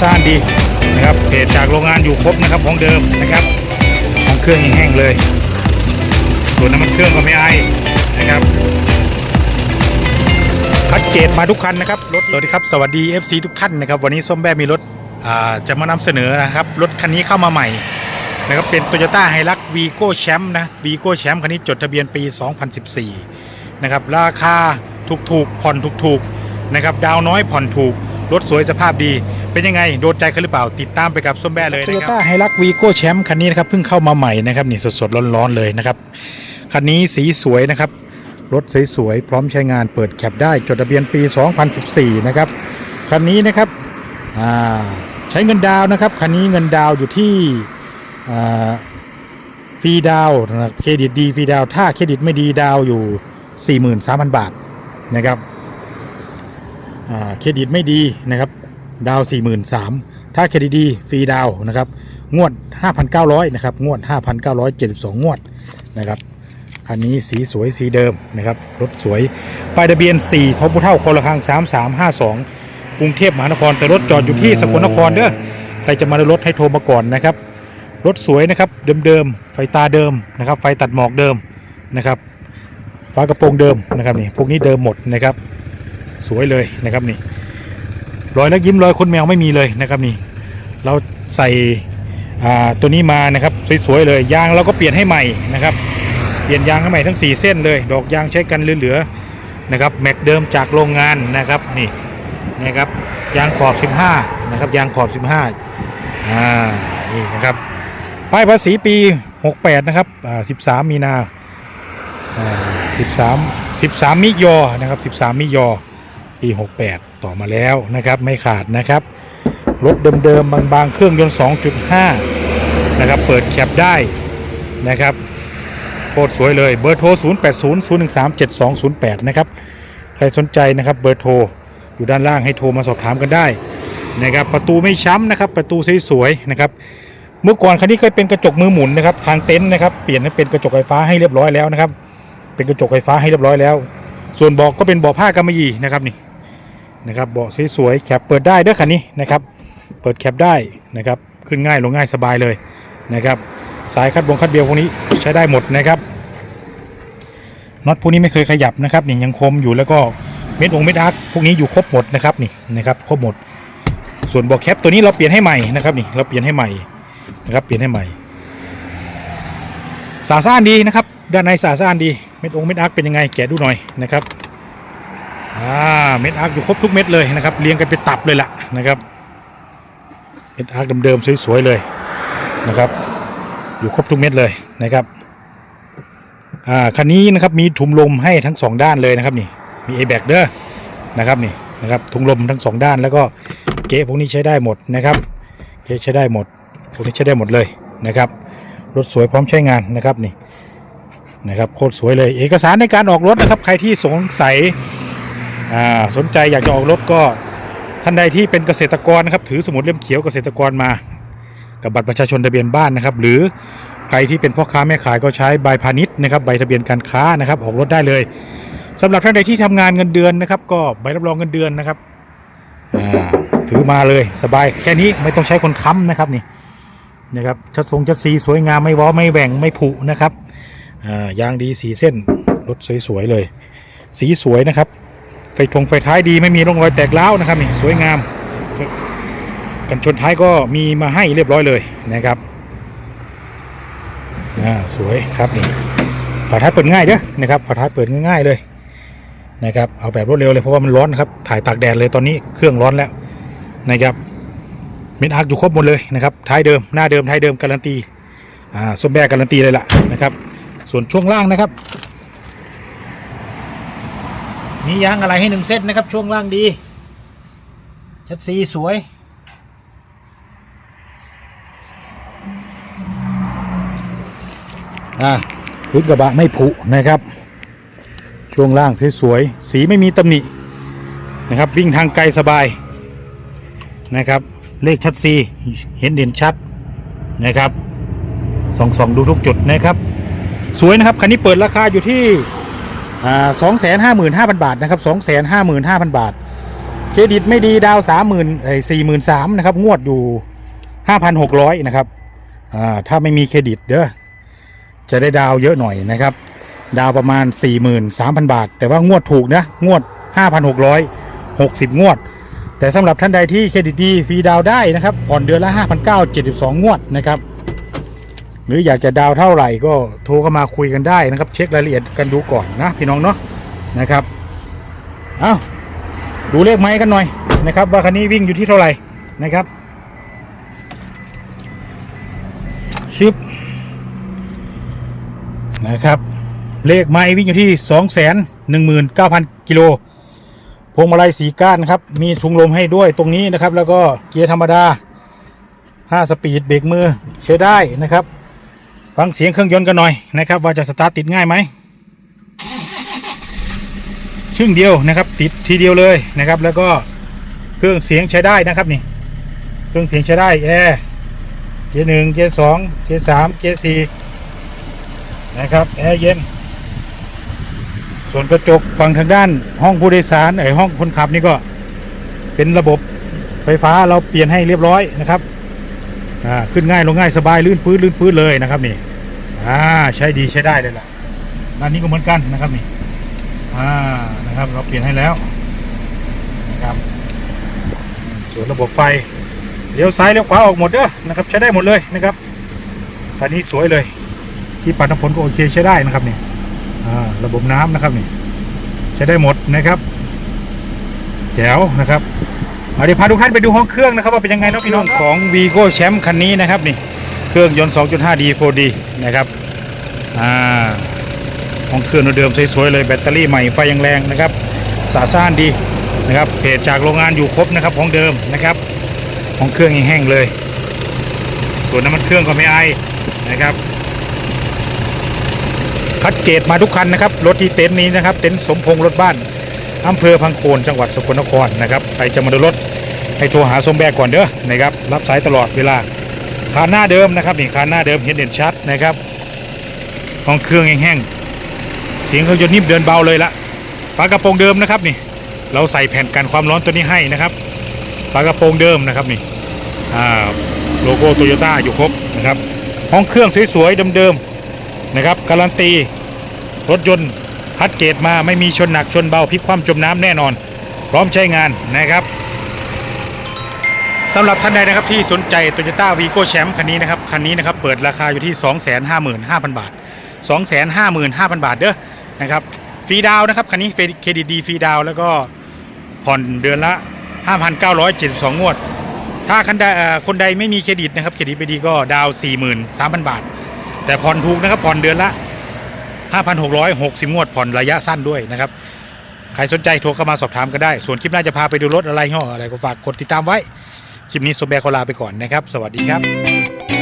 สะซ่านดีนะครับเพจจากโรงงานอยู่ครบนะครับของเดิมนะครับของเครื่องยังแห้งเลยส่วนน้ำมันเครื่องก็ไม่ไอนะครับคัดเกตมาทุกคันนะครับรถสวัสดีครับสวัสดี FC ทุกท่านนะครับ วันนี้ส้มแบมีรถจะมานำเสนอนะครับรถคันนี้เข้ามาใหม่นะครับเป็น Toyota h i l u x Vigo Champ นะ Vigo Champ คันนี้จดทะเบียนปี 2014 นะครับ ราคาถูกๆผ่อนถูกๆนะครับ ดาวน้อยผ่อนถูก รถสวยสภาพดี เป็นยังไง โดนใจกันหรือเปล่า ติดตามไปกับส้มแบเลยนะครับ Toyota h i l u x Vigo Champ คันนี้นะครับเพิ่งเข้ามาใหม่นะครับนี่สดๆร้อนๆเลยนะครับ คันนี้สีสวยนะครับ รถสวยๆพร้อมใช้งานเปิดแคปได้จดทะเบียนปี 2014 นะครับ คันนี้นะครับใช้เงินดาวนะครับ คันนี้เงินดาวอยู่ที่ฟรีดาวนะเครดิตดีฟรีดาวถ้าเครดิตไม่ดีดาวอยู่ 43,000 บาทนะครับเครดิตไม่ดีนะครับ ดาวน์43,000ถ้าเครดิตดีฟรีดาวนะครับ งวด5,900นะครับ งวด5,972งวดนะครับคันนี้สีสวยสีเดิมนะครับ รถสวยป้ายทะเบียน4ทบเท่าคนละครัง3352กรุงเทพมหานครแต่รถจอดอยู่ที่สกลนครเด้อใครจะมาดูรถให้โทรมาก่อนนะครับ รถสวยนะครับเดิมๆไฟตาเดิมนะครับ ไฟตัดหมอกเดิมนะครับฝากระโปรงเดิมนะครับนี่พวกนี้เดิมหมดนะครับ สวยเลยนะครับนี่ รอยแล้วยิ้มรอยคนแมวไม่มีเลยนะครับนี่ เราใส่ตัวนี้มานะครับสวยๆเลยยางเราก็เปลี่ยนให้ใหม่นะครับ เปลี่ยนยางให้ใหม่ทั้ง 4 เส้นเลย ดอกยางใช้กันเหลือๆนะครับแม็กเดิมจากโรงงานนะครับนี่นะครับยางขอบ 15นะครับยางขอบ 15อ่านี่นะครับป้ายภาษีปี 68 นะครับอ่า13 มีนาอ่า13 13 มิยอนะครับ 13 มิยอปี 68 ต่อมาแล้วนะครับไม่ขาดนะครับรถเดิมๆบางๆ เครื่องยนต์ 2.5 นะครับ เปิดแคปได้นะครับโคตรสวยเลยเบอร์โทร 0 8 0 0 1 3 7 2 0 8 นะครับ ใครสนใจนะครับเบอร์โทร อยู่ด้านล่างให้โทรมาสอบถามกันได้นะครับประตูไม่ช้ำนะครับ ประตูสวยๆนะครับ เมื่อก่อนคันนี้เคยเป็นกระจกมือหมุนนะครับทางเต็นท์นะครับเปลี่ยนให้เป็นกระจกไฟฟ้าให้เรียบร้อยแล้วนะครับ เป็นกระจกไฟฟ้าให้เรียบร้อยแล้ว ส่วนบาะก็เป็นบาะผ้ากำมะหยี่นะครับนี่ นะครับเบาะสวยๆแคปเปิดได้เด้วยคันนี้นะครับเปิดแคปได้นะครับขึ้นง่ายลงง่ายสบายเลยนะครับสายคัดบงคัดเบียวพวกนี้ใช้ได้หมดนะครับน็อตพวกนี้ไม่เคยขยับนะครับนี่ยังคมอยู่แล้วก็เม็ดองเม็ดอาร์คพวกนี้อยู่ครบหมดนะครับนี่นะครับครบหมด ส่วนบอแคปตัวนี้เราเปลี่ยนให้ใหม่นะครับนี่เราเปลี่ยนให้ใหม่นะครับเปลี่ยนให้ใหม่สาซ่านดีนะครับด้านในสาซ่านดีเม็ดองเม็ดอาร์คเป็นยังไงแกะดูหน่อยนะครับ อ่าเม็ดอาร์คอยู่ครบทุกเม็ดเลยนะครับเรียงกันเป็นตับเลยล่ะนะครับเม็ดอาร์คเดิมๆสวยๆเลยนะครับ อยู่ครบทุกเม็ดเลยนะครับอ่าคันนี้นะครับมีถุงลมให้ทั้งสองด้านเลยนะครับนี่มี a อแบกเด้อนะครับนี่นะครับถุงลมทั้งสองด้านแล้วก็เก๊พวกนี้ใช้ได้หมดนะครับ เก๊ใช้ได้หมดพวกนี้ใช้ได้หมดเลยนะครับรถสวยพร้อมใช้งานนะครับนี่นะครับโคตรสวยเลย เอกสารในการออกรถนะครับ ใครที่สงสัย สนใจอยากจะออกรถก็ท่านใดที่เป็นเกษตรกรนะครับ ถือสมุดเล่มเขียวเกษตรกรมา กับบัตรประชาชนทะเบียนบ้านนะครับ หรือใครที่เป็นพ่อค้าแม่ขายก็ใช้ใบพาณิชย์นะครับใบทะเบียนการค้านะครับ ออกรถได้เลยสำหรับท่านใดที่ทำงานเงินเดือนนะครับ ก็ใบรับรองเงินเดือนนะครับอ่าถือมาเลยสบายแค่นี้ไม่ต้องใช้คนค้ำนะครับนี่นะครับชัดทรงชัดสีสวยงามไม่ว้อไม่แหว่งไม่ผุนะครับอ่ายางดีสีเส้นรถสวยๆเลย สีสวยนะครับ ทงไฟท้ายดีไม่มีร่องรอยแตกร้านะครับนี่สวยงาม กันชนท้ายก็มีมาให้เรียบร้อยเลยนะครับอ่าสวยครับนี่ฝาท้ายเปิดง่ายเด้อนะครับฝาท้ายเปิดง่ายๆเลยนะครับเอาแบบรวดเร็วเลยเพราะว่ามันร้อนครับถ่ายตากแดดเลยตอนนี้เครื่องร้อนแล้วนะครับเม็ดอาร์คอยู่ครบหมดเลยนะครับท้ายเดิมหน้าเดิมท้ายเดิมการันตีอ่าส้มแบกการันตีเลยล่ะนะครับ ส่วนช่วงล่างนะครับ มียางอะไรให้หนึ่งเส้นนะครับ ช่วงล่างดีชัดซีสวย อ่าพื้นกระบะไม่ผุนะครับ ช่วงล่างสวยๆสีไม่มีตำหนินะครับ วิ่งทางไกลสบายนะครับ เลขชัดซีเห็นเด่นชัดนะครับส่องสองดูทุกจุดนะครับ สวยนะครับ คันนี้เปิดราคาอยู่ที่ สองแสนห้าหมื่นห้าพันบาทนะครับสองแสนห้าหมื่นห้าพันบาท เครดิตไม่ดีดาวสามหมื่นไอ้สี่หมื่นสามนะครับ งวดอยู่ห้าพันหกร้อยนะครับถ้าไม่มีเครดิตเด้อจะได้ดาวเยอะหน่อยนะครับ ดาวประมาณ 43,000 บาท แต่ว่างวดถูกนะงวด 5,660 งวด แต่สำหรับท่านใดที่เครดิตดีฟรีดาวได้นะครับผ่อนเดือนละ 5,972 งวดนะครับ หรืออยากจะดาวเท่าไหร่ก็โทรเข้ามาคุยกันได้นะครับ เช็ครายละเอียดกันดูก่อนนะพี่น้องเนาะนะครับเอาดูเลขไม้กันหน่อยนะครับ ว่าคันนี้วิ่งอยู่ที่เท่าไหร่นะครับชึบนะครับ เลขไม้วิ่งอยู่ที่สองแสนหนึ่งหมื่นเก้าพันกิโลพวงมาลัยสีก้านครับ มีถุงลมให้ด้วยตรงนี้นะครับ แล้วก็เกียร์ธรรมดา 5 สปีดเบรกมือใช้ได้นะครับ ฟังเสียงเครื่องยนต์กันหน่อยนะครับ ว่าจะสตาร์ทติดง่ายไหมชึ่งเดียวนะครับ ติดทีเดียวเลยนะครับ แล้วก็เครื่องเสียงใช้ได้นะครับนี่ เครื่องเสียงใช้ได้แอร์เกียร์หนึ่งเกียร์สองเกียร์สามเกียร์สี่นะครับแอร์เย็น ส่วนกระจกฝั่งทางด้านห้องผู้โดยสารไอห้องคนขับนี่ก็เป็นระบบไฟฟ้าเราเปลี่ยนให้เรียบร้อยนะครับ อ่าขึ้นง่ายลงง่ายสบายลื่นปื้นลื่นปื้นเลยนะครับนี่อ่าใช้ดีใช้ได้เลยล่ะด้านนี้ก็เหมือนกันนะครับนี่อ่านะครับเราเปลี่ยนให้แล้วนะครับส่วนระบบไฟเลี้ยวซ้ายเลี้ยวขวาออกหมดเด้อนะครับใช้ได้หมดเลยนะครับคันนี้สวยเลย ที่ปัดน้ำฝนก็โอเคใช้ได้นะครับนี่อ่าระบบน้ำนะครับนี่ใช้ได้หมดนะครับแจ๋วนะครับ เอาเดี๋ยวพาทุกท่านไปดูห้องเครื่องนะครับว่าเป็นยังไงเนาะพี่น้องของ Vigo Champ คันนี้นะครับนี่เครื่องยนต์ 2.5D 4D นะครับอ่าห้องเครื่องเดิมสวยๆเลยแบตเตอรี่ใหม่ไฟยังแรงนะครับสาซ่านดีนะครับเพจจากโรงงานอยู่ครบนะครับของเดิมนะครับห้องเครื่องยังแห้งเลย ส่วนน้ำมันเครื่องก็ไม่ไอนะครับคัดเกตมาทุกคันนะครับรถที่เต็นท์นี้นะครับเต็นท์สมพงษ์รถบ้าน อำเภอพังโคนจังหวัดสกลนครนะครับใครจะมาดูรถให้โทรหาสมแบกก่อนเด้อนะครับรับสายตลอดเวลาคานหน้าเดิมนะครับนี่คานหน้าเดิมเห็นเด่นชัดนะครับห้องเครื่องแห้งๆเสียงเครื่องยนต์นิ่มเดินเบาเลยละฝากระโปรงเดิมนะครับนี่เราใส่แผ่นกันความร้อนตัวนี้ให้นะครับฝากระโปรงเดิมนะครับนี่โลโก้โตโยต้าอยู่ครบนะครับห้องเครื่องสวยๆเดิมๆนะครับการันตีรถยนต์ คัดเกรดมาไม่มีชนหนักชนเบาพลิกคว่ำจมน้ำแน่นอน พร้อมใช้งานนะครับสำหรับท่านใดนะครับที่สนใจ Toyota Vigo Champ คันนี้นะครับ คันนี้นะครับเปิดราคาอยู่ที่ 255,000 บาท 255,000 บาทเด้อนะครับฟรีดาวนะครับคันนี้เครดิตดีฟรีดาวแล้วก็ผ่อนเดือนละ 5,972 งวด ถ้าคันใดเอ่อคนใดไม่มีเครดิตนะครับเครดิตไปดีก็ดาวน์43,000 บาท แต่ผ่อนถูกนะครับผ่อนเดือนละ 5,660 งวดผ่อนระยะสั้นด้วยนะครับใครสนใจโทรเข้ามาสอบถามก็ได้ ส่วนคลิปหน้าจะพาไปดูรถอะไรห่ออะไรก็ฝากกดติดตามไว้ คลิปนี้สมแบร์ขอลาไปก่อนนะครับ สวัสดีครับ